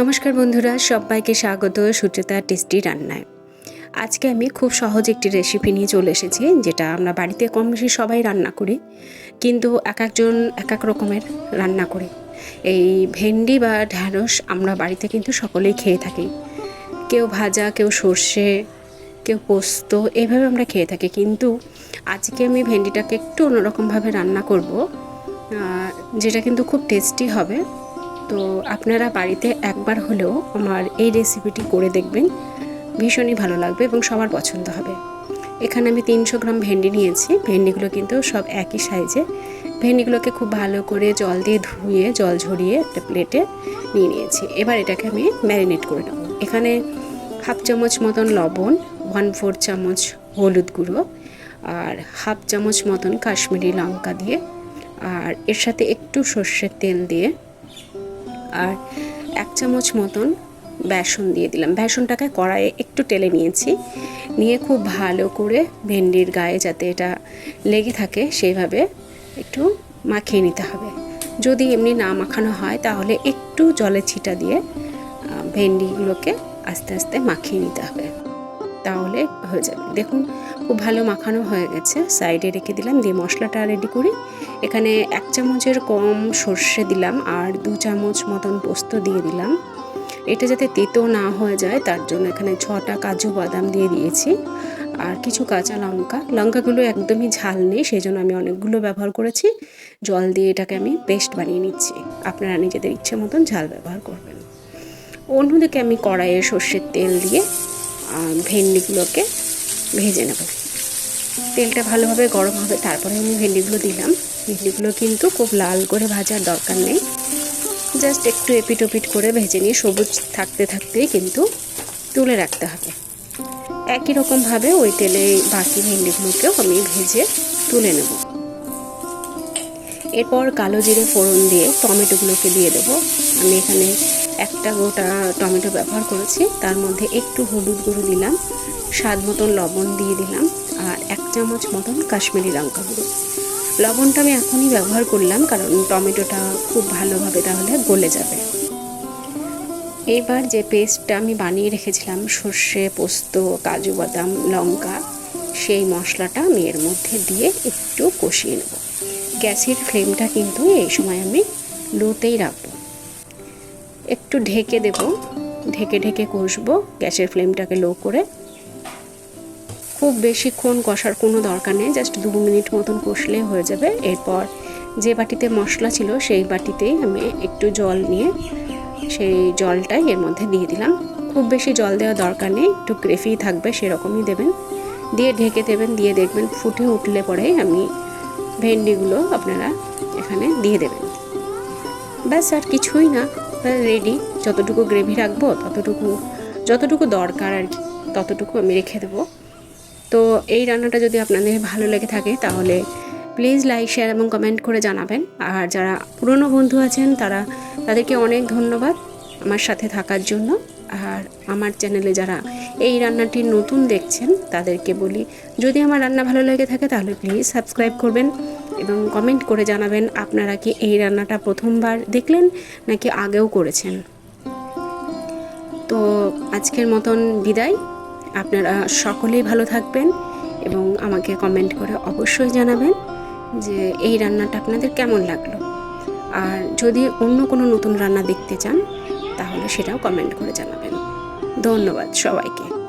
নমস্কার বন্ধুরা, সবাইকে স্বাগত সুচেতা টেস্টি রান্নায়। আজকে আমি খুব সহজ একটি রেসিপি নিয়ে চলে এসেছি, যেটা আমরা বাড়িতে কম বেশি সবাই রান্না করি, কিন্তু এক একজন এক এক রকমের রান্না করি। এই ভেন্ডি বা ঢ্যাঁড়স আমরা বাড়িতে কিন্তু সকলেই খেয়ে থাকি। কেউ ভাজা, কেউ সর্ষে, কেউ পোস্ত এইভাবে আমরা খেয়ে থাকি, কিন্তু আজকে আমি ভেন্ডিটাকে একটু অন্যরকমভাবে রান্না করব যেটা কিন্তু খুব টেস্টি হবে। তো আপনারা বাড়িতে একবার হলেও আমার এই রেসিপিটি করে দেখবেন। ভীষণই ভালো লাগবে এবং সবার পছন্দ হবে। এখানে আমি তিনশো গ্রাম ভেন্ডি নিয়েছি। ভেন্ডিগুলো কিন্তু সব একই সাইজে। ভেন্ডিগুলোকে খুব ভালো করে জল দিয়ে ধুয়ে, জল ঝরিয়ে একটা প্লেটে নিয়ে নিয়েছি। এবার এটাকে আমি ম্যারিনেট করে নেব। এখানে হাফ চামচ মতন লবণ ওয়ান ফোর চামচ হলুদ গুঁড়ো আর হাফ চামচ মতন কাশ্মীরি লঙ্কা দিয়ে আর এর সাথে একটু সর্ষের তেল দিয়ে আর এক চামচ মতন বেসন দিয়ে দিলাম। বেসনটাকে কড়াইয়ে একটু টেলে নিয়েছি। নিয়ে খুব ভালো করে ভেন্ডির গায়ে যাতে এটা লেগে থাকে সেইভাবে একটু মাখিয়ে নিতে হবে। যদি এমনি না মাখানো হয়, তাহলে একটু জলের ছিটা দিয়ে ভেন্ডিগুলোকে আস্তে আস্তে মাখিয়ে নিতে হবে। তাহলে হয়ে যাবে। দেখুন, খুব ভালো মাখানো হয়ে গেছে। সাইডে রেখে দিলাম, দিয়ে মশলাটা রেডি করি। এখানে এক চামচের কম সর্ষে দিলাম আর দু চামচ মতন পোস্ত দিয়ে দিলাম। এটা যাতে তেতো না হয়ে যায়, তার জন্য এখানে ছটা কাজু বাদাম দিয়ে দিয়েছি আর কিছু কাঁচা লঙ্কা। লঙ্কাগুলো একদমই ঝাল নেই সেই জন্য আমি অনেকগুলো ব্যবহার করেছি। জল দিয়ে এটাকে আমি পেস্ট বানিয়ে নিচ্ছি। আপনারা নিজেদের ইচ্ছে মতন ঝাল ব্যবহার করবেন। অন্যদিকে আমি কড়াইয়ে সর্ষের তেল দিয়ে ভেন্ডিগুলোকে ভেজে নেব। তেলটা ভালোভাবে গরম হবে, তারপরে আমি ভেন্ডিগুলো দিলাম। ভেন্ডিগুলো কিন্তু খুব লাল করে ভাজার দরকার নেই। জাস্ট একটু এপিট ওপিট করে ভেজে নিয়ে সবুজ থাকতে থাকতেই কিন্তু তুলে রাখতে হবে। একই রকমভাবে ওই তেলে বাকি ভেন্ডিগুলোকেও আমি ভেজে তুলে নেব। এরপর কালো জিরে ফোড়ন দিয়ে টমেটোগুলোকে দিয়ে দেবো। আমি এখানে একটা গোটা টমেটো ব্যবহার করেছি। তার মধ্যে একটু হলুদ গুঁড়ো দিলাম, স্বাদ মতন লবণ দিয়ে দিলাম, আর এক চামচ মতন কাশ্মীরি লঙ্কা গুঁড়ো। লবণটা আমি এখনই ব্যবহার করলাম, কারণ টমেটোটা খুব ভালোভাবে তাহলে গলে যাবে। এবার যে পেস্টটা আমি বানিয়ে রেখেছিলাম, সর্ষে, পোস্ত, কাজু, বাদাম, লঙ্কা, সেই মশলাটা আমি এর মধ্যে দিয়ে একটু কষিয়ে নেব। গ্যাসের ফ্লেমটা কিন্তু এই সময় আমি লোতেই রাখব। একটু ঢেকে দেব, ঢেকে ঢেকে কষবো, গ্যাসের ফ্লেমটাকে লো করে খুব বেশিক্ষণ কষার কোনো দরকার নেই জাস্ট দু মিনিট মতন কষলে হয়ে যাবে। এরপর যে বাটিতে মশলা ছিল, সেই বাটিতেই আমি একটু জল নিয়ে সেই জলটাই এর মধ্যে দিয়ে দিলাম। খুব বেশি জল দেওয়া দরকার নেই, একটু গ্রেভি থাকবে, সেরকমই দেবেন। দিয়ে ঢেকে দেবেন, দিয়ে দেখবেন ফুটে উঠলে পরে আমি ভেন্ডিগুলো আপনারা এখানে দিয়ে দেবেন। ব্যাস, আর কিছুই না রেডি যতটুকু গ্রেভি রাখব, ততটুকু, যতটুকু দরকার আর কি, ততটুকু আমি রেখে দেবো। তো এই রান্নাটা যদি আপনাদের ভালো লেগে থাকে, তাহলে প্লিজ লাইক শেয়ার এবং কমেন্ট করে জানাবেন। আর যারা পুরনো বন্ধু আছেন, তারা তাদেরকে অনেক ধন্যবাদ আমার সাথে থাকার জন্য। আর আমার চ্যানেলে যারা এই রান্নাটি নতুন দেখছেন, তাদেরকে বলি, যদি আমার রান্না ভালো লেগে থাকে, তাহলে প্লিজ সাবস্ক্রাইব করবেন এবং কমেন্ট করে জানাবেন, আপনারা কি এই রান্নাটা প্রথমবার দেখলেন, নাকি আগেও করেছেন? তো আজকের মতন বিদায়। আপনারা সকলেই ভালো থাকবেন এবং আমাকে কমেন্ট করে অবশ্যই জানাবেন যে এই রান্নাটা আপনাদের কেমন লাগল। আর যদি অন্য কোনো নতুন রান্না দেখতে চান, তাহলে সেটাও কমেন্ট করে জানাবেন। ধন্যবাদ সবাইকে।